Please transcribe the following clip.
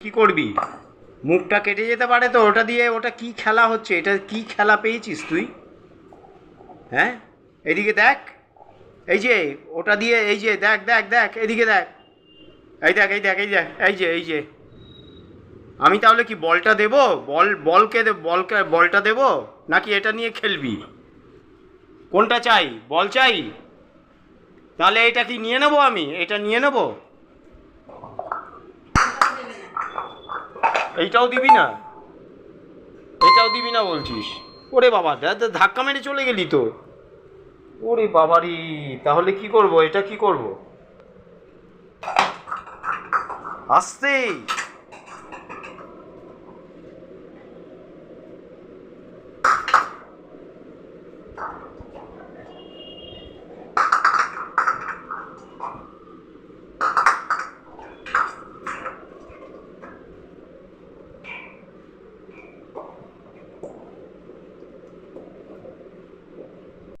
কি করবি? মুখটা কেটে যেতে পারে তো, ওটা দিয়ে ওটা কি খেলা হচ্ছে? এটা কি খেলা পেয়েছিস তুই? হ্যাঁ? এদিকে দেখ। এই যে, ওটা দিয়ে এই যে, দেখ দেখ দেখ, এদিকে দেখ। এই দেখ এই দেখ এই দেখ, এই যে এই যে। আমি তাহলে কি বলটা দেব? বল, বলকে বলকে, বলটা দেব? নাকি এটা নিয়ে খেলবি? কোনটা চাই? বল চাই? তাহলে এটা কি নিয়ে নেব আমি? এটা নিয়ে নেব? এইটাও দিবি না? এটাও দিবি না বলছিস? ওরে বাবা ধাক্কা মেরে চলে গেলি তো। ওরে বাবারি তাহলে কি করব? এটা কি করব? আসতে।